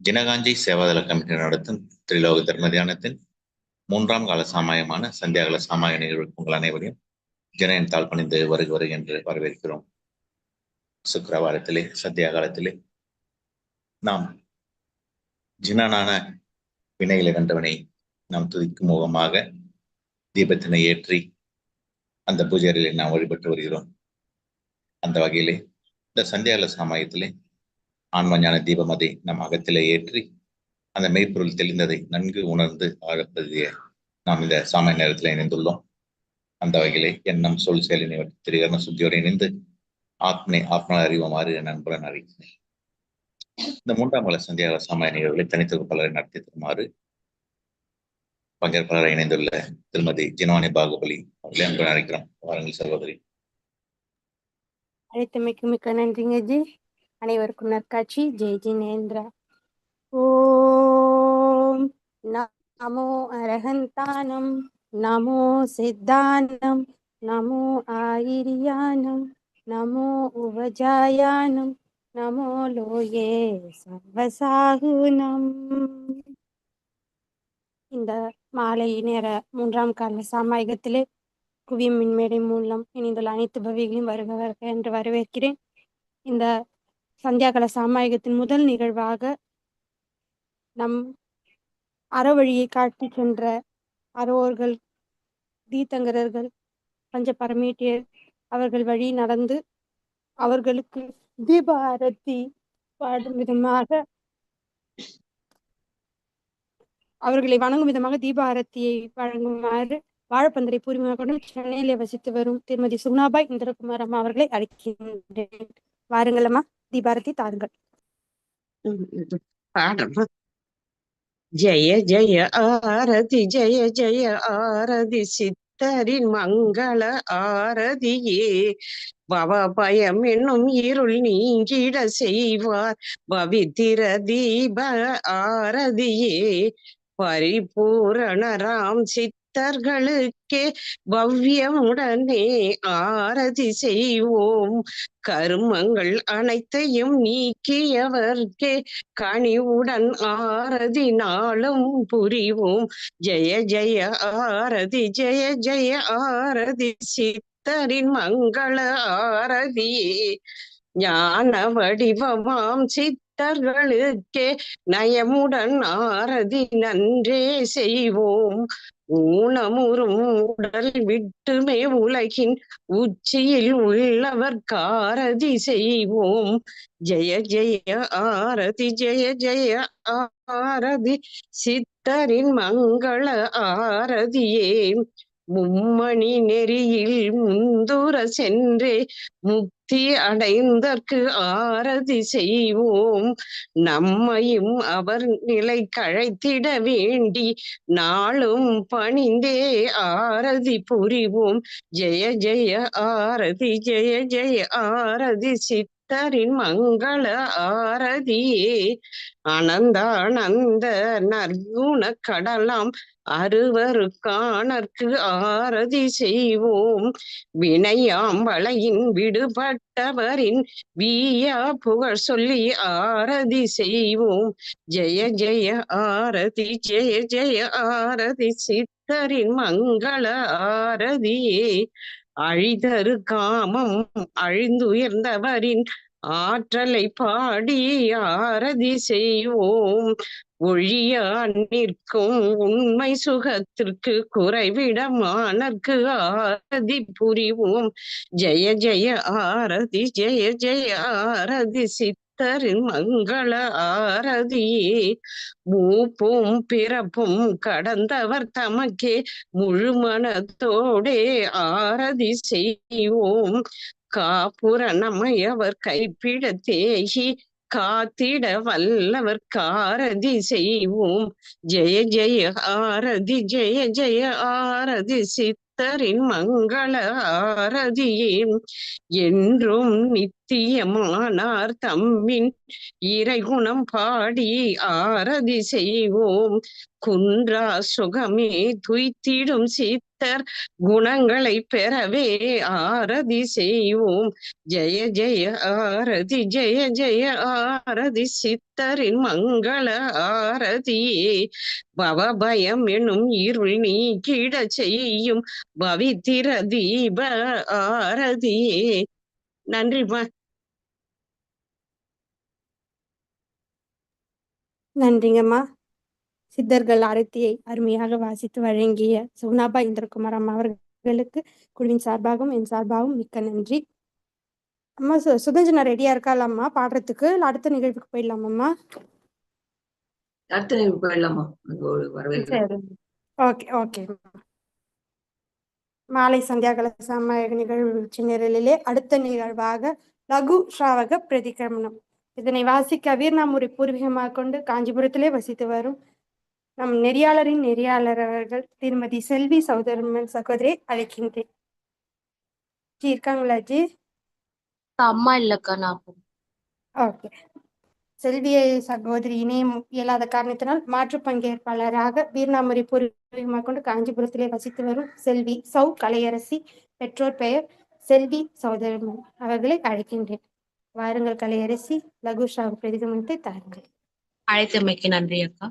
தினகாஞ்சி Seva Dal committee நடத்தும் திரிலோக தர்ம தியானத்தின் மூன்றாம் கால சாமாயமான சந்தியாகல சாமாய நிகழ்வுக்கு உங்கள் அனைவரையும் ஜனயன் தாழ் பணிந்து வருக வருக என்று வரவேற்கிறோம். சுக்கரவாரத்திலே சந்தியாகாலத்திலே நாம் ஜினனான வினைகளை கண்டவனை நாம் துதிக்கும் முகமாக தீபத்தினை ஏற்றி அந்த பூஜைகளிலே நாம் வழிபட்டு வருகிறோம். அந்த வகையிலே இந்த சந்தியாகல சாமாயத்திலே ஆன்மஞான தீபம் அதை நம் அகத்திலே ஏற்றி அந்த மெய்ப்பொருள் தெளிந்ததை நன்கு உணர்ந்து ஆழப்பதிய நாம் இந்த சாமாய நேரத்தில் இணைந்துள்ளோம். அந்த வகையிலே எண்ணம் சொல் செயலினை திரிகரண சுத்தியோடு இணைந்து ஆத்மனை ஆத்மனை அறிவுமாறு என் நண்புடன் அறிவிக்கிறேன். இந்த மூன்றாம் கால சந்தியாக சாமாய நிகழ்வுகளை தனித்தொகுப்பாளரை நடத்தி தருமாறு பங்கேற்பாளரை இணைந்துள்ள திருமதி ஜினவானி பாகுபலி அவர்களை அன்புடன் அழைக்கிறோம். வாருங்கள் சகோதரி. அழைத்தமைக்கு மிக்க நன்றிங்க ஜி. அனைவருக்கும் நற்காட்சி. ஜெய் ஜினேந்திரா. ஓம் நமோ அரகந்தானம் நமோ சித்தானம் நமோ ஆயிரியானம் நமோ உவஜாயானம் நமோ லோயே சர்வசாகுனம் இந்த மாலை நேர மூன்றாம் கால சாமாயகத்திலே குவியம் மின்மேடை மூலம் இணைந்துள்ள அனைத்து பவிகளையும் வருக வருக என்று வரவேற்கிறேன். இந்த சந்தியாகல சாமாயகத்தின் முதல் நிகழ்வாக நம் அறவழியை காட்டி சென்ற அறவோர்கள் தீத்தங்கரர்கள் பஞ்ச பரமேட்டியர் அவர்கள் வழி நடந்து அவர்களுக்கு தீப ஆரத்தி பாடும் விதமாக அவர்களை வணங்கும் விதமாக தீப ஆரத்தியை வழங்குமாறு வாழப்பந்தரை பூர்வீகமாக சென்னையிலே வசித்து வரும் திருமதி சுகுணாபாய் இந்திரகுமார் அம்மா அவர்களை அழைக்கின்றேன். வாருங்களம்மா தீபாரதி தாருங்கள் ஜெய ஜெய ஆரதி ஜெய ஜெய ஆரதி. சித்தரின் மங்கள ஆரதியே. பவ பயம் என்னும் இருள் நீங்கிட செய்வார். பவித்திர தீப ஆரதியே. பரிபூரண ராம் சித் சித்தர்களுக்கே பவ்யமுடனே ஆரதி செய்வோம். கருமங்கள் அனைத்தையும் நீக்கியவர்க்கே கனிவுடன் ஆரதி நாளும் புரிவோம். ஜெய ஜெய ஆரதி ஜெய ஜெய ஆரதி சித்தரின் மங்கள ஆரதி. ஞான வடிவமாம் சித்தர்களுக்கே நயமுடன் ஆரதி நன்றே செய்வோம். ஊனமுறும் உடல் விட்டுமே உலகின் உச்சியில் உள்ளவர் காரதி செய்வோம். ஜெய ஜெய ஆரதி ஜெய ஜெய ஆரதி சித்தரின் மங்கள ஆரதியே. மும்மணி நெறியில் முந்துர சென்றே முக்தி அடைந்தற்கு ஆரதி செய்வோம். நம்மையும் அவர் நிலை கழைத்திட வேண்டி நாளும் பணிந்தே ஆரதி புரிவோம். ஜெய ஜெய ஆரதி ஜெய ஜெய ஆரதி சித்தரின் மங்கள ஆரதியே. அனந்தானந்த நற்குண கடலாம். அறுவருக்கானற்கு ஆரதி செய்வோம். வினையாம்பளையின் விடுபட்டவரின் வீயா புகழ் சொல்லி ஆரதி செய்வோம். ஜெய ஜெய ஆரதி ஜெய ஜெய ஆரதி சித்தரின் மங்கள ஆரதியே. அழிதரு காமம் அழிந்துயர்ந்தவரின் ஆற்றலை பாடி ஆரதி செய்வோம். ஒழியா நிற்கும் உண்மை சுகத்திற்கு குறைவிடமானற்கு ஆரதி புரிவோம். ஜெய ஜெய ஆரதி ஜெய ஜெய ஆரதி சித்தரின் மங்கள ஆரதியே. மூப்பும் பிறப்பும் கடந்தவர் தமக்கே முழுமனத்தோடே ஆரதி செய்வோம். காப்புற நமையவர் கைப்பிட தேகி காத்திட வல்லவர் காரதி செய்வோம். ஜெய ஜெய ஆரதி ஜெய ஜெய ஆரதி சித்தரின் மங்கள ஆரதியே. என்றும் நித்தியமானார் தம்மின் இறைகுணம் பாடி ஆரதி செய்வோம். குன்றா சுகமே துய்த்திடும் சித்தர் குணங்களை பெறவே ஆரதி செய்வோம். ஜெய ஜெய ஆரதி ஜெய ஜெய ஆரதி சித்தரின் மங்கள ஆரதியே. பவபயம் எனும் இருள் நீக்கிட செய்யும் பவித்திர தீப ஆரதியே. நன்றிமா நன்றிங்கம்மா. சித்தர்கள் ஆரத்தியை அருமையாக வாசித்து வழங்கிய சுகுணாபா இந்திரகுமார் அம்மா அவர்களுக்கு குழுவின் சார்பாகவும் என் சார்பாகவும் மிக்க நன்றி. அம்மா சு சுதஞ்சனா ரெடியா இருக்காளாம்மா? பாடுறதுக்கு அடுத்த நிகழ்வுக்கு போயிடலாமாம்மா? அடுத்த நிகழ்வு போயிடலாமா? Okay okay. மாலை சந்தியாகல சமய நிகழ்ச்சி நிரலிலே அடுத்த நிகழ்வாக லகு ஸ்ராவக பிரதிகிரமணம் இதனை வாசிக்க வீர்நாமுறை பூர்வீகமாக கொண்டு காஞ்சிபுரத்திலே வசித்து வரும் நம் நெறியாளரின் நெறியாளர் அவர்கள் திருமதி செல்வி சௌதரமன் சகோதரி அழைக்கின்றேன். ஜி இருக்காங்களா ஜி? அம்மா இல்லக்கா நான் ஓகே. செல்வியை சகோதரி இணையம் இயலாத காரணத்தினால் மாற்று பங்கேற்பாளராக வீர்நாமுறை பூர்வீகமாக கொண்டு காஞ்சிபுரத்திலே வசித்து வரும் செல்வி சௌ கலையரசி பெற்றோர் பெயர் செல்வி சௌதரமன் அவர்களை அழைக்கின்றேன். வாருங்கள் கலையரசி. லகு ஷாவு பிரதிகமனத்தை தாருங்கள். அழைத்தமைக்கு நன்றி அக்கா.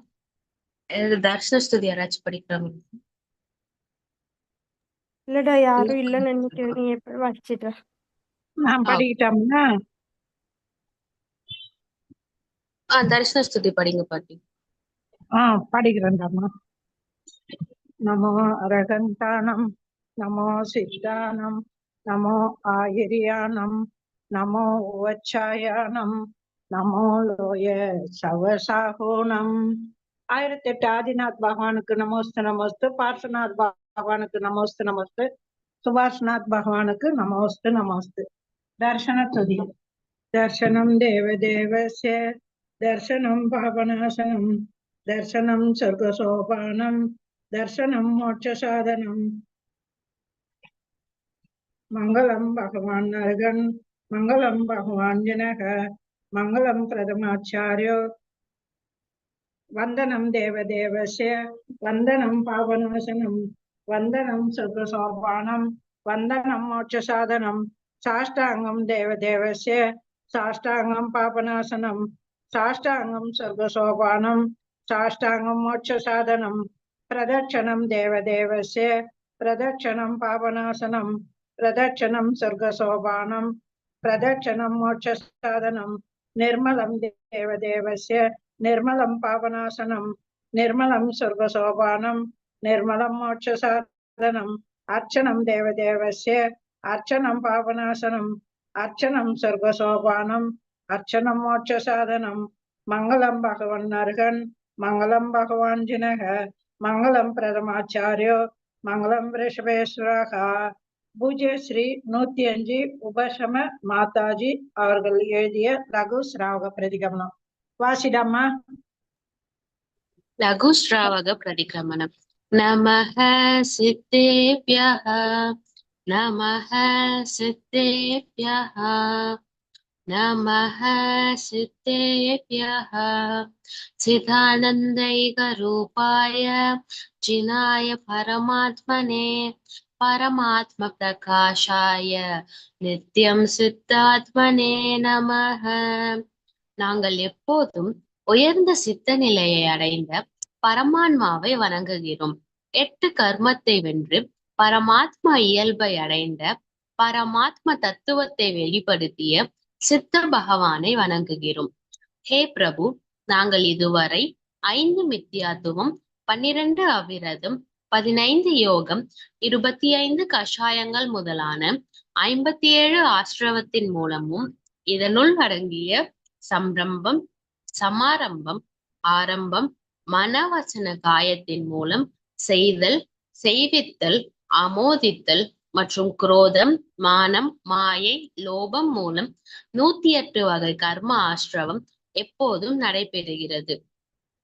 தர்ஷன ஸ்துதி யாராச்சும் படிக்கிறாங்க இல்லடா யாரும் இல்லைன்னு நினைக்கிறேன். நீ எப்படி வாசிச்சிடுற நான். படிக்கிட்டோம்னா? ஆ தர்ஷன ஸ்துதி படிங்க பாட்டி. ஆ படிக்கிறேன்டாம்மா. நமோ அரகந்தானம் நமோ சித்தானம் நமோ ஆயிரியானம் नमो உவச்சாயானம் நமோ லோய சவசாகோணம். ஆயிரத்தி எட்டு ஆதிநாத் பகவானுக்கு நமோஸ்து நமோஸ்து. பார்சநாத் பகவானுக்கு நமோஸ்து நமோஸ்து. சுபாஷ்நாத் பகவானுக்கு நமோஸ்து நமோஸ்து. தர்ஷன துதி. தர்சனம் தேவதேவசிய தர்சனம் பாபநாசனம் தர்சனம் சொர்க்கசோபானம் தர்சனம் மோட்சசாதனம். மங்களம் பகவான் நரகன் மங்களம் பகவாஞ்சனக மங்களம் பிரதமாச்சாரியோ. வந்தனம் தேவதேவசிய வந்தனம் பாவநாசனம் வந்தனம் சர்வசோபானம் வந்தனம் மோட்சசாதனம் சாஷ்டாங்கம் தேவதேவசிய சாஷ்டாங்கம் பாபநாசனம் சாஷ்டாங்கம் சர்வசோபானம் சாஷ்டாங்கம் மோட்சசாதனம் பிரதட்சணம் தேவதேவசிய பிரதட்சணம் பாபநாசனம் பிரதட்சணம் சர்வசோபானம் ప్రదక్షిణం మోక్ష నిర్మలం దేవదేవస్య నిర్మలం పావనాసనం నిర్మలం స్వర్గశోభానం నిర్మలం మోక్ష సాధనం అర్చనం దేవదేవస్య అర్చనం పావనాసనం అర్చనం స్వర్గశోభానం అర్చనం మోక్ష సాధనం మంగళం భగవన్ అర్హన్ మంగళం భగవాన్ జినహ మంగళం ప్రథమాచార్యో మంగళం వృషభేశ్వర பூஜ்ய ஸ்ரீ நூத்தி அஞ்சு உபசம மாதாஜி அவர்கள் எழுதிய லகு ஸ்ராவக பிரதிகமனம். வாசிடம்மா. லகு ஸ்ராவக பிரதிகமனம். நமஹ சித்தேபியஹ நமஹ சித்தேபியஹ நமஹ சித்தேபியஹ சிதானந்தைக ரூபாய ஜினாய பரமாத்மனே பரமாத்ம-பிரகாஷாய நித்யம் சித்தாத்மனே நமக நாங்கள் எப்போதும் உயர்ந்த சித்த நிலையை அடைந்த பரமான்மாவை வணங்குகிறோம். எட்டு கர்மத்தை வென்று பரமாத்மா இயல்பை அடைந்த பரமாத்ம தத்துவத்தை வெளிப்படுத்திய சித்த பகவானை வணங்குகிறோம். ஹே பிரபு நாங்கள் இதுவரை ஐந்து மித்தியாத்துவம் பன்னிரண்டு அவிரதம் பதினைந்து யோகம் இருபத்தி ஐந்து கஷாயங்கள் முதலான ஐம்பத்தி ஏழு ஆசிரவத்தின் மூலமும் இதனுள் அடங்கிய சம்ரம்பம் சமாரம்பம் ஆரம்பம் மனவசன காயத்தின் மூலம் செய்தல் செய்வித்தல் ஆமோதித்தல் மற்றும் குரோதம் மானம் மாயை லோபம் மூலம் நூத்தி எட்டு வகை கர்ம ஆசிரவம் எப்போதும் நடைபெறுகிறது.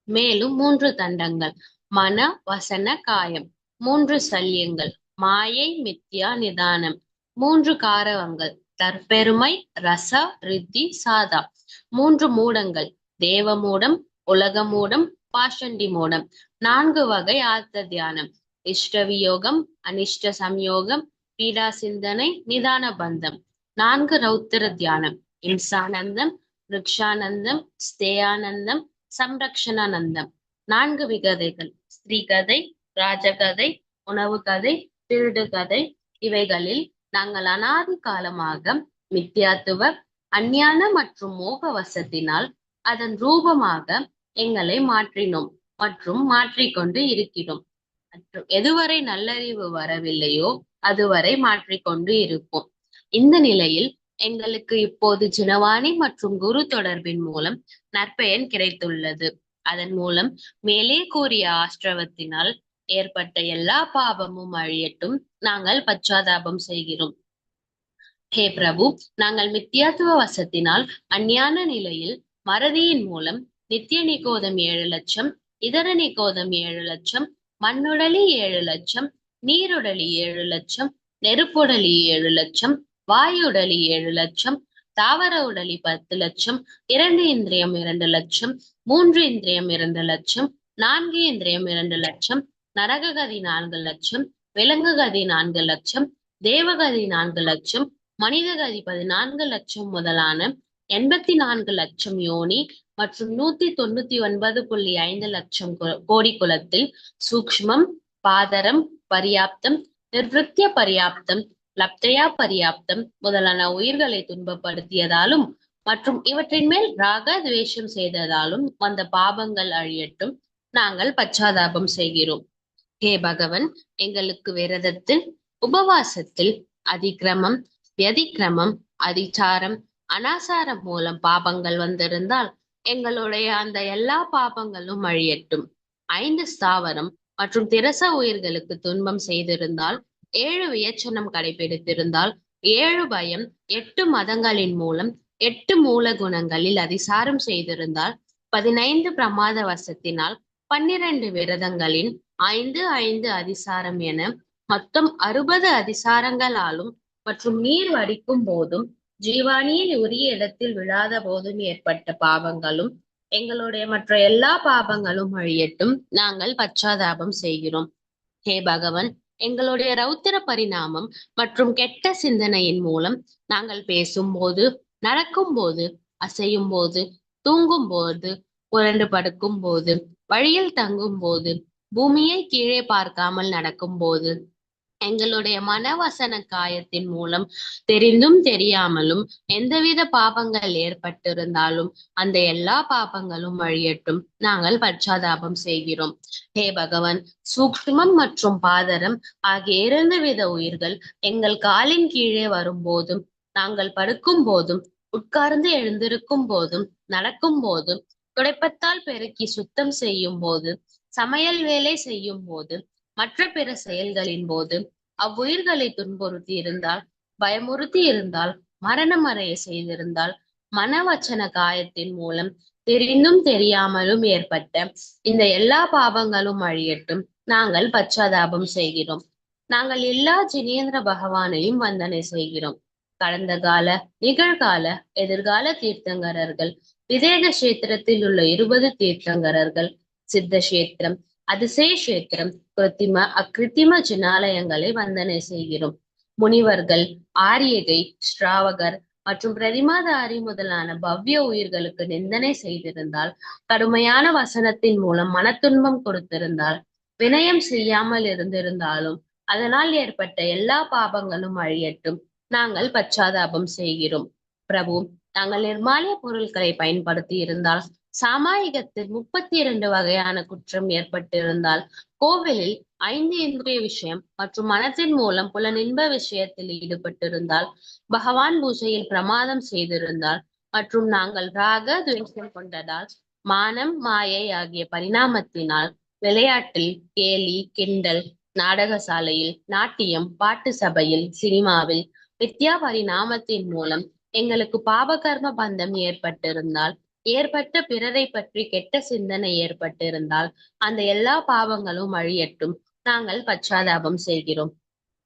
மேலும் மூன்று தண்டங்கள். மன வசன காயம் மூன்று சல்யங்கள் மாயை மித்யா நிதானம். மூன்று காரவங்கள். தற்பெருமை ரச ரித்தி சாதா. மூன்று மூடங்கள். தேவ மூடம் உலக மூடம் பாஷண்டி மூடம். நான்கு வகை ஆர்த்த தியானம். இஷ்டவியோகம் அனிஷ்ட சம்யோகம் பீடா சிந்தனை நிதான பந்தம். நான்கு ரௌத்திர தியானம். இம்சானந்தம் ரிக்ஷானந்தம் ஸ்தேயானந்தம் சம்ரக்ஷணானந்தம். நான்கு விகதைகள். ஸ்ரீ கதை ராஜகதை உணவு கதை திருடு கதை இவைகளில் நாங்கள் அனாதி காலமாக மித்தியாத்துவ அஞ்ஞான மற்றும் மோக வசத்தினால் அதன் ரூபமாக எங்களை மாற்றினோம் மற்றும் மாற்றிக்கொண்டு இருக்கிறோம். மற்றும் எதுவரை நல்லறிவு வரவில்லையோ அதுவரை மாற்றிக்கொண்டு இருப்போம். இந்த நிலையில் எங்களுக்கு இப்போது ஜினவாணி மற்றும் குரு தொடர்பின் மூலம் நற்பெயன் கிடைத்துள்ளது. அதன் மூலம் மேலே கூறிய ஆஷ்டிரவத்தினால் ஏற்பட்ட எல்லா பாவமும் அழியட்டும். நாங்கள் பச்சாதாபம் செய்கிறோம். ஹே பிரபு நாங்கள் மித்தியாத்துவ வசத்தினால் அஞ்ஞான நிலையில் மறதியின் மூலம் நித்திய நிகோதம் ஏழு லட்சம் இதர நிகோதம் ஏழு லட்சம் மண்ணுடலி ஏழு லட்சம் நீருடலி ஏழு லட்சம் நெருப்புடலி ஏழு லட்சம் வாயுடலி ஏழு லட்சம் தாவர உடலி பத்து லட்சம் இரண்டு இந்திரியம் இரண்டு லட்சம் மூன்று இந்திரியம் இரண்டு லட்சம் நான்கு இந்திரியம் இரண்டு லட்சம் நரககதி நான்கு லட்சம் விலங்குகதி நான்கு லட்சம் தேவகதி நான்கு லட்சம் மனிதகதி பதினான்கு லட்சம் முதலான எண்பத்தி நான்கு லட்சம் யோனி மற்றும் நூத்தி தொண்ணூத்தி ஒன்பது புள்ளி ஐந்து லட்சம் கோ- கோடி குலத்தில் சூக்ஷ்மம் பாதரம் பரியாப்தம் நிர்விருத்திய பரியாப்தம் லப்தயா பரியாப்தம் முதலான உயிர்களை துன்பப்படுத்தியதாலும் மற்றும் இவற்றின் மேல் ராக துவேஷம் செய்ததாலும் வந்த பாபங்கள் அழியட்டும். நாங்கள் பச்சாதாபம் செய்கிறோம். ஹே பகவன் எங்களுக்கு விரதத்தில் உபவாசத்தில் அதிக்கிரமம் வியதிக்கிரமம் அதிச்சாரம் அனாசாரம் மூலம் பாபங்கள் வந்திருந்தால் எங்களுடைய அந்த எல்லா பாபங்களும் அழியட்டும். ஐந்து ஸ்தாவரம் மற்றும் திரச உயிர்களுக்கு துன்பம் செய்திருந்தால் ஏழு வியச்சனம் கடைபிடித்திருந்தால் ஏழு பயம் எட்டு மதங்களின் மூலம் எட்டு மூல குணங்களில் அதிசாரம் செய்திருந்தால் பதினைந்து பிரமாத வசத்தினால் பன்னிரண்டு விரதங்களின் ஐந்து ஐந்து அதிசாரம் என மொத்தம் அறுபது அதிசாரங்களாலும் மற்றும் நீர் வடிக்கும் போதும் ஜீவானியில் உரிய இடத்தில் விழாத போதும் ஏற்பட்ட பாவங்களும் எங்களுடைய மற்ற எல்லா பாவங்களும் அழியட்டும். நாங்கள் பச்சாதாபம் செய்கிறோம். ஹே பகவன் எங்களுடைய ரௌத்திர பரிணாமம் மற்றும் கெட்ட சிந்தனையின் மூலம் நாங்கள் பேசும்போது நடக்கும் போது அசையும் போது தூங்கும் போது புரண்டு படுக்கும் போது வழியில் தங்கும் போது பூமியை கீழே பார்க்காமல் நடக்கும் போது எங்களுடைய மனவசன காயத்தின் மூலம் தெரிந்தும் தெரியாமலும் எந்தவித பாபங்கள் ஏற்பட்டிருந்தாலும் அந்த எல்லா பாபங்களும் வழியட்டும். நாங்கள் பச்சாதாபம் செய்கிறோம். ஹே பகவான் சூக்மம் மற்றும் பாதரம் ஆகிய இரண்டு வித உயிர்கள் எங்கள் காலின் கீழே வரும்போதும் நாங்கள் படுக்கும் போதும் உட்கார்ந்து எழுந்திருக்கும் போதும் நடக்கும் போதும் துடைப்பத்தால் பெருக்கி சுத்தம் செய்யும் போது சமையல் வேலை செய்யும் போது மற்ற பிற செயல்களின் போது அவ்வுயிர்களை துன்புறுத்தி இருந்தால் பயமுறுத்தி இருந்தால் மரணம் அடைய செய்திருந்தால் மனவச்சன காயத்தின் மூலம் தெரிந்தும் தெரியாமலும் ஏற்பட்ட இந்த எல்லா பாவங்களும் அழியட்டும். நாங்கள் பச்சாதாபம் செய்கிறோம். நாங்கள் எல்லா ஜினேந்திர பகவானையும் வந்தனை செய்கிறோம். கடந்த கால நிகழ்கால எதிர்கால தீர்த்தங்கரர்கள் விதேக கஷேத்திரத்தில் உள்ள இருபது தீர்த்தங்கரர்கள் சித்த கஷேத்திரம் அதிசய கஷேத்திரம் கிருத்திம அக்கிருத்திம ஜினாலயங்களை வந்தனை செய்கிறோம். முனிவர்கள் ஆரியகை ஸ்ராவகர் மற்றும் பிரதிமாதாரி முதலான பவ்ய உயிர்களுக்கு நிந்தனை செய்திருந்தால் கடுமையான வசனத்தின் மூலம் மனத்துன்பம் கொடுத்திருந்தால் வினயம் செய்யாமல் இருந்திருந்தாலும் அதனால் ஏற்பட்ட எல்லா பாபங்களும் அழியட்டும். நாங்கள் பச்சாதாபம் செய்கிறோம். பிரபு நாங்கள் நிர்மாலிய பொருட்களை பயன்படுத்தி இருந்தால் சாமாயிகத்தில் முப்பத்தி இரண்டு வகையான குற்றம் ஏற்பட்டிருந்தால் கோவிலில் ஐந்து இந்திரிய விஷயம் மற்றும் மனத்தின் மூலம் புலனின்ப விஷயத்தில் ஈடுபட்டிருந்தால் பகவான் பூஜையில் பிரமாதம் செய்திருந்தால் மற்றும் நாங்கள் ராக துவேஷம் கொண்டதால் மானம் மாயை ஆகிய பரிணாமத்தினால் விளையாட்டில் கேலி கிண்டல் நாடகசாலையில் நாட்டியம் பாட்டு சபையில் சினிமாவில் வித்யா பரிணாமத்தின் மூலம் எங்களுக்கு பாபகர்ம பந்தம் ஏற்பட்டிருந்தால் ஏற்பட்ட பிறரை பற்றி கெட்ட சிந்தனை ஏற்பட்டிருந்தால் அந்த எல்லா பாவங்களும் அழியட்டும் நாங்கள் பச்சாதாபம் செய்கிறோம்.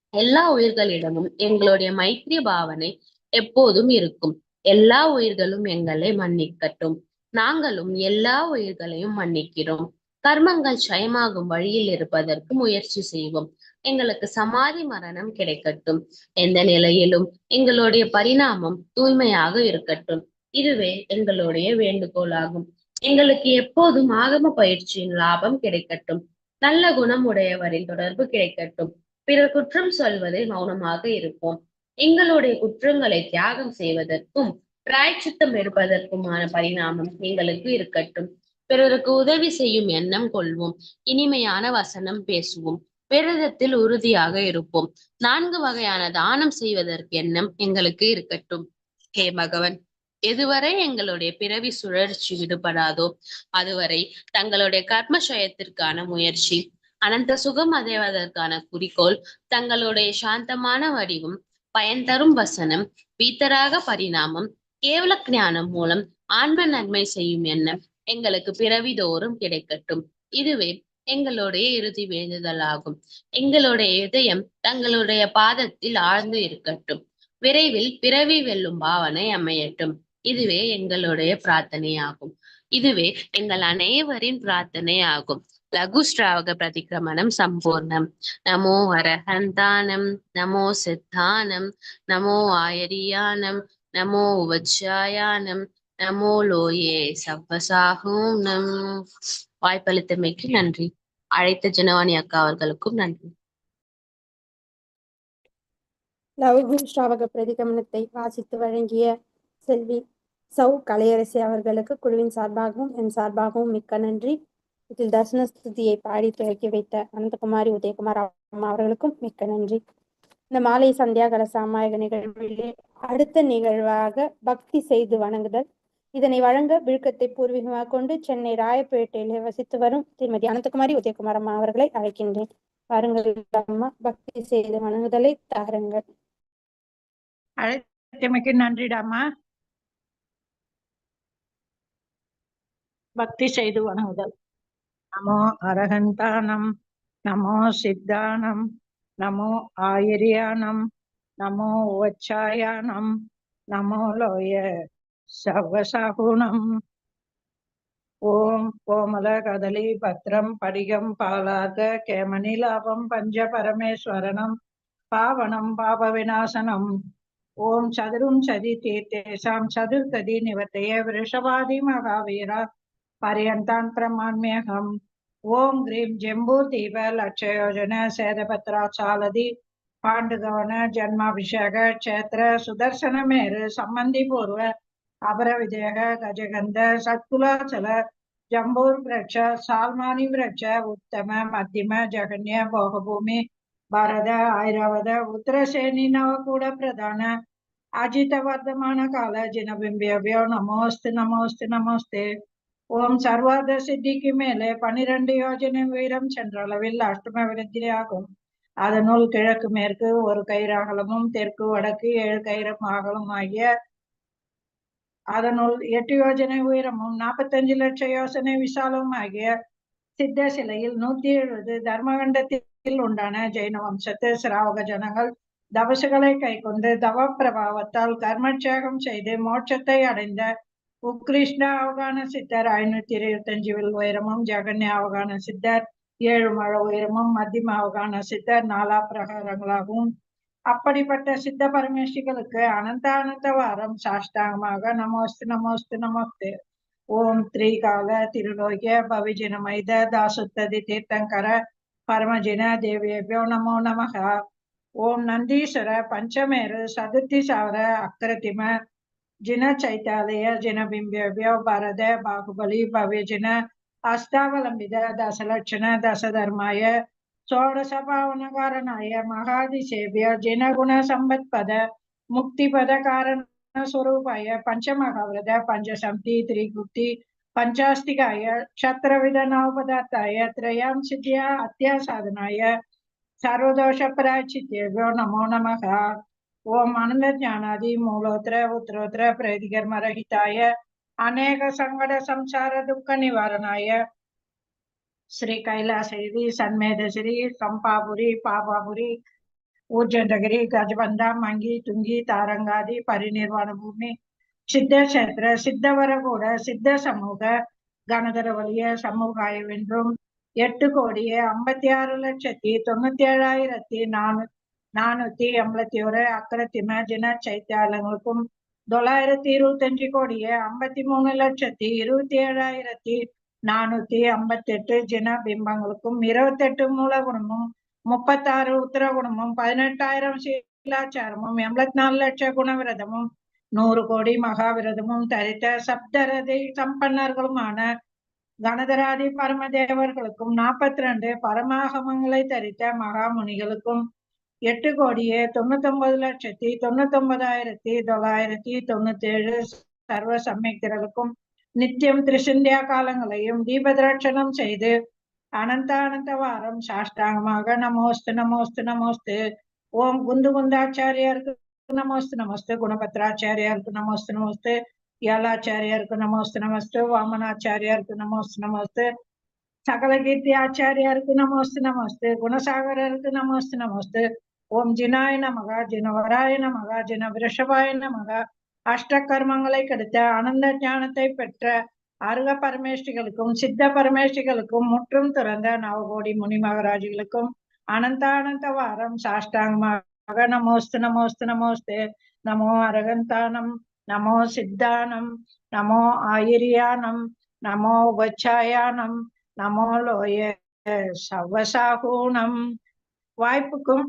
எல்லா உயிர்களிடமும் எங்களுடைய மைத்திரி பாவனை எப்போதும் இருக்கும். எல்லா உயிர்களும் எங்களை மன்னிக்கட்டும். நாங்களும் எல்லா உயிர்களையும் மன்னிக்கிறோம். கர்மங்கள் ஜெயமாகும் வழியில் இருப்பதற்கு முயற்சி செய்வோம். எங்களுக்கு சமாதி மரணம் கிடைக்கட்டும். எந்த நிலையிலும் எங்களுடைய பரிணாமம் தூய்மையாக இருக்கட்டும். இதுவே எங்களுடைய வேண்டுகோளாகும். எங்களுக்கு எப்போதும் ஆகம பயிற்சியின் லாபம் கிடைக்கட்டும். நல்ல குணம் உடையவரின் தொடர்பு கிடைக்கட்டும். பிறர் குற்றம் சொல்வதை மௌனமாக இருப்போம். எங்களுடைய குற்றங்களை தியாகம் செய்வதற்கும் பிராய்ச்சித்தம் எடுப்பதற்குமான பரிணாமம் எங்களுக்கு இருக்கட்டும். பிறருக்கு உதவி செய்யும் எண்ணம் கொள்வோம். இனிமையான வசனம் பேசுவோம். விரதத்தில் உறுதியாக இருப்போம். நான்கு வகையான தானம் செய்வதற்கு எண்ணம் எங்களுக்கு இருக்கட்டும். ஹே பகவன் எதுவரை எங்களுடைய பிறவி சுழற்சி விடுபடாதோ அதுவரை தங்களுடைய கர்மசயத்திற்கான முயற்சி அனந்த சுகம் அடைவதற்கான குறிக்கோள் தங்களுடைய சாந்தமான வடிவம் பயன் தரும் வசனம் பீத்தராக பரிணாமம் கேவல ஞானம் மூலம் ஆன்ம நன்மை செய்யும் எண்ணம் எங்களுக்கு பிறவிதோறும் கிடைக்கட்டும். இதுவே எங்களுடைய இறுதி வேண்டுதலாகும். எங்களுடைய இதயம் தங்களுடைய பாதத்தில் ஆழ்ந்து இருக்கட்டும். விரைவில் பிறவி வெல்லும் பாவனை அமையட்டும். இதுவே எங்களுடைய பிரார்த்தனையாகும். இதுவே எங்கள் அனைவரின் பிரார்த்தனை ஆகும் லகு ஸ்ராவக பிரதிக்கிரமணம் சம்பூர்ணம். நமோ அரஹந்தானம் நமோ சித்தானம் நமோ ஆயரியானம் நமோ உபச்சாயானம் நமோ லோயே சவ்வசாகும் நம் வாய்ப்பளித்தமைக்கு நன்றி. அழைத்த ஜனவாணி அக்கா அவர்களுக்கும் நன்றி. லவ்கு ஸ்ராவக பிரதிகமனத்தை வாசித்து வழங்கிய செல்வி சௌ கலையரசி அவர்களுக்கு குழுவின் சார்பாகவும் என் சார்பாகவும் மிக்க நன்றி. இதில் தர்சன ஸ்துதியை பாடி துவக்கி வைத்த அனந்தகுமாரி உதயகுமார் அம்மா அவர்களுக்கும் மிக்க நன்றி. இந்த மாலை சந்தியாகல சாமாயக நிகழ்விலே அடுத்த நிகழ்வாக பக்தி செய்து வணங்குதல். இதனை வழங்க விழுக்கத்தை பூர்வீகமாக கொண்டு சென்னை ராயப்பேட்டையிலே வசித்து வரும் திருமதி அனந்தகுமாரி உதயகுமார் அம்மா அவர்களை அழைக்கின்றேன். வாருங்கள் அம்மா பக்தி செய்து வணங்குதலை தாருங்கள். அழைத்தமைக்கு நன்றிடாமா பக்தி செய்து வணங்குதல். நமோ அரகந்தானம் நமோ சித்தானம் நமோ ஆயிரியானம் நமோ உச்சாயானம் நமோ லோய சவசகுணம் ஓம் கோமல கதலி பத்ரம் படிகம் பாலாத கேமனிலாபம் பஞ்ச பரமேஸ்வரனம் பாவனம் பாப விநாசனம். ஓம் சதுரும் சதி தீர்த்தேசாம் சதுர்கதி நிவர்த்தய விருஷவாதி மகாவீரா. பரியந்தாந்திரமான்மேகம் ஓம் கிரீம் पर्यन्तान् प्रमाम्यहम् ॐ ह्रीं जम्बूदीप लक्षयोजन सेदपत्राक्षालधि पाण्डुगवन जन्माभिषेक சம்பந்தி பூர்வ அபர அபரவிதேக கஜகந்த சத்குலாச்சல ஜம்பூர் பிரட்ச சால்மானி பிரட்ச உத்தம மத்தியம ஜகன்ய போகபூமி பரத ஐராவத உத்தரசேனி நவகூட பிரதான அஜித வர்த்தமான கால ஜினபிம்பியோ நமோஸ்து நமோஸ்து நமோஸ்து ஓம் சர்வாத சித்திக்கு மேலே பனிரெண்டு யோஜனை உயரம் சென்ற அளவில் அஷ்டம விருத்தி ஆகும். அதனுள் கிழக்கு மேற்கு ஒரு கயிறாகலமும் தெற்கு வடக்கு ஏழு கயிறம் அகலம் ஆகிய அதனுள் எட்டு யோஜனை உயரமும் நாற்பத்தஞ்சு லட்ச யோசனை விசாலமும் ஆகிய சித்த சிலையில் நூத்தி எழுபது தர்மகண்டத்தில் உண்டான ஜெயின வம்சத்து சிராவக ஜனங்கள் தவசுகளை கை கொண்டு தவ பிரபாவத்தால் கர்மட்சேகம் செய்து மோட்சத்தை அடைந்த உக்ரிஷ்ண அவகான சித்தர் ஐநூத்தி இருபத்தஞ்சு வில் உயரமும் ஜெகன்ய அவகான சித்தர் ஏழு மழ உயரமும் மத்தியம அவகான சித்தர் நாலா பிரகாரங்களாகவும் அப்படிப்பட்ட சித்த பரமேஸ்வரிகளுக்கு அனந்த அனந்த வாரம் சாஷ்டாங்கமாக நமோஸ்து நமோஸ்து நமோஸ்து ஓம் த்ரீகால திருலோகிய பவிஜின மைத தாசுத்ததி தீர்த்தங்கர பரமஜின தேவியபியோ நமோ நமக ஓம் நந்தீஸ்வர பஞ்சமேரு சதுர்த்தி சாவர அக்ரதிம ಜಿನ ಚೈತಾಲಯ ಜಿನ ಬಿಂಬ್ಯವ್ಯ ವರದ ಬಾಹುಬಲಿ ಭವ್ಯ ಜಿನ ಅಸ್ತಾವಲಂಬಿತ ದಸಲಕ್ಷಣ ದಸಧರ್ಮಾಯ ಷೋಡಶ ಪಾವನಕಾರಣಾಯ ಮಹಾದಿಸೇವ್ಯ ಜಿನ ಗುಣ ಸಂಪತ್ಪದ ಮುಕ್ತಿಪದ ಕಾರಣ ಸ್ವರೂಪಾಯ ಪಂಚಮಹಾವ್ರದ ಪಂಚಸಂತಿ ತ್ರಿಗುಪ್ತಿ ಪಂಚಾಸ್ತಿಕಾಯ ಕ್ಷತ್ರವಿಧ ನವಪದಾರ್ಥಾಯ ತ್ರಯಾಂ ಸಿದ್ಧಿಯ ಅತ್ಯಾಸಾಧನಾಯ ಸರ್ವದೋಷ ಪ್ರಾಚಿತ್ಯವ್ಯೋ ನಮೋ ನಮಃ ஓம் அனந்த அனந்தஞானாதி மூலோத்திர உத்தரோத்திர பிரேதிகர் ரஹிதாய அநேக சங்கட சம்சார துக்க நிவாரணாய. ஸ்ரீ கைலாசகிரி சன்மேதகிரி சம்பாபுரி பாபாபுரி ஊர்ஜந்தகிரி கஜபந்தா மங்கி துங்கி தாரங்காதி பரிநிர்வாண பூமி சித்த கஷேத்திர சித்தவரகூட சித்த சமூக கனதர வழிய சமூகாயவென்றும் எட்டு கோடியே ஐம்பத்தி ஆறு லட்சத்தி தொண்ணூத்தி ஏழாயிரத்தி நானூத்தி நானூத்தி எண்பத்தி ஒரு அக்கரத்திம ஜின சைத்தியாலங்களுக்கும் தொள்ளாயிரத்தி இருபத்தி அஞ்சு கோடியே ஐம்பத்தி மூணு லட்சத்தி இருபத்தி ஏழாயிரத்தி நானூத்தி ஐம்பத்தி எட்டு ஜின பிம்பங்களுக்கும் இருவத்தெட்டு மூல குணமும் முப்பத்தாறு உத்தர உத்தரகுணமும் பதினெட்டாயிரம் சீலாச்சாரமும் எண்பத்தி நாலு லட்ச குணவிரதமும் நூறு கோடி மகாவிரதமும் தரித்த சப்தரதி சம்பன்னர்களுமான கணதராதி பரமதேவர்களுக்கும் நாற்பத்தி ரெண்டு பரமாகமங்களை தரித்த மகாமுனிகளுக்கும் எட்டு கோடியே தொண்ணூத்தொன்பது லட்சத்தி தொண்ணூத்தொன்பதாயிரத்தி தொள்ளாயிரத்தி தொண்ணூத்தேழு சர்வ சம்யக்தர்களுக்கும் நித்தியம் திரிசிந்தியா காலங்களையும் தீபதிரட்சணம் செய்து அனந்த அனந்த வாரம் சாஷ்டாங்கமாக நமோஸ்து நமோஸ்து நமோஸ்து. ஓம் குந்து குந்தாச்சாரியாருக்கு நமோஸ்து நமஸ்து. குணபத்ராச்சாரியாருக்கு நமோஸ்து நமஸ்து. யாலாச்சாரியாருக்கு நமோஸ்து நமஸ்து. வாமனாச்சாரியாருக்கு நமோஸ்து நமஸ்து. சகல கீர்த்தி ஆச்சாரியாருக்கு நமோஸ்து நமஸ்து. குணசாகரருக்கு நமோஸ்து நமஸ்து. ஓம் ஜினாய நமக ஜினவராய நமக ஜின விரஷபாய நமக. அஷ்ட கர்மங்களை கெடுத்த ஆனந்த ஞானத்தை பெற்ற அருக பரமேஷ்டிகளுக்கும் சித்த பரமேஷ்டிகளுக்கும் முற்றும் துறந்த நவகோடி முனி மகராஜிகளுக்கும் அனந்த வாரம் சாஷ்டாங்கமாக. நமோஸ்து நமோஸ்து நமோஸ்து. நமோ அரகந்தானம் நமோ சித்தானம் நமோ ஆயிரியானம் நமோ உபச்சாயானம் நமோ லோய சவசாகூணம் வாய்ப்புக்கும்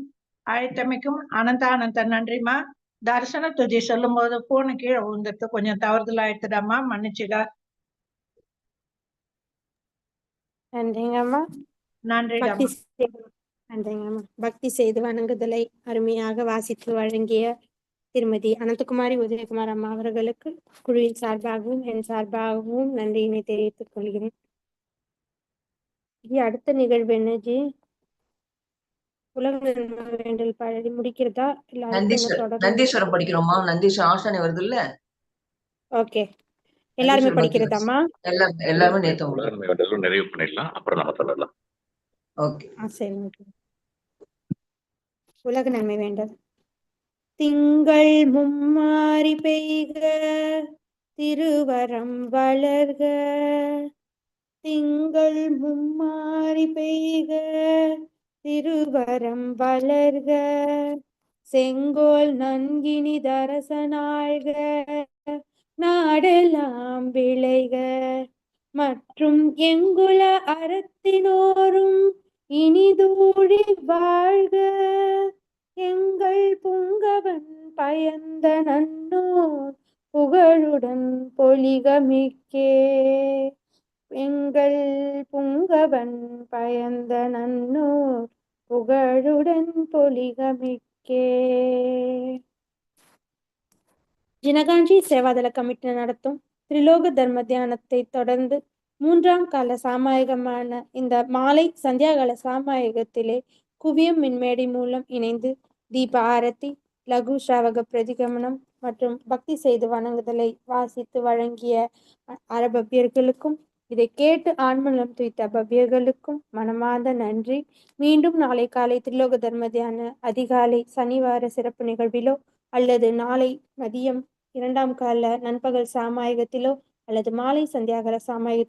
அழைத்தமைக்கும் அனந்த அனந்த நன்றிமா தரிசன துதி. சொல்லும் போது பூனை கீழே விழுந்துட்டு கொஞ்சம் தவறுதல் ஆயிடுத்துடாமா மன்னிச்சுக்க. நன்றிங்கம்மா. செய்து நன்றிங்கம்மா. பக்தி செய்து வணங்குதலை அருமையாக வாசித்து வழங்கிய திருமதி அனந்தகுமாரி உதயகுமார் அம்மா அவர்களுக்கு குழுவின் சார்பாகவும் என் சார்பாகவும் நன்றியினை தெரிவித்துக் கொள்கிறேன். அடுத்த நிகழ்வு என்ன ஜி? உலக பாடி முடிக்கிறதா? இல்ல நந்தீஸ்வரம் நந்தீஸ்வரம் படிக்கிறோமா? நந்தீஸ்வரம் ஆசானி வருது இல்ல ஓகே எல்லாருமே படிக்கிறதாம்மா? எல்லாம் எல்லாமே நேத்து உலக உங்களுக்கு நிறைவு பண்ணிடலாம். அப்புறம் நம்ம சொல்லலாம் ஓகே. ஆ சரிங்க. உலக நன்மை வேண்டல். திங்கள் மும்மாரி பெய்க திருவரம் வளர்க. திங்கள் மும்மாரி பெய்க திருவரம் வளர்க. செங்கோல் நன்கினி தரசனாழ்க. நாடெல்லாம் விளைக. மற்றும் எங்குல அறத்தினோரும் இனிதூழி வாழ்க. எங்கள் புங்கவன் பயந்த நன்னோர் புகழுடன் பொலிகமிக்கே. எங்கள் புங்கவன் பயந்த நன்னோர் புகழுடன் பொலிகமிக்கே. ஜினகாஞ்சி சேவாதள கமிட்டி நடத்தும் திரிலோக தர்ம தியானத்தை தொடர்ந்து மூன்றாம் கால சாமாயகமான இந்த மாலை சந்தியாகால சாமாயகத்திலே குவியம் மின்மேடை மூலம் இணைந்து தீப ஆரத்தி லகு ஸ்ராவக பிரதிகமனம் மற்றும் பக்தி செய்து வணங்குதலை வாசித்து வழங்கிய அரபியர்களுக்கும் இதை கேட்டு ஆன்மநலம் துய்த்த பவ்யர்களுக்கும் மனமார்ந்த நன்றி. மீண்டும் நாளை காலை திரிலோக தர்ம தியான அதிகாலை சனிவார சிறப்பு நிகழ்விலோ அல்லது நாளை மதியம் இரண்டாம் கால நண்பகல் சாமாயகத்திலோ அல்லது மாலை சந்தியாகர சாமாயகத்தில்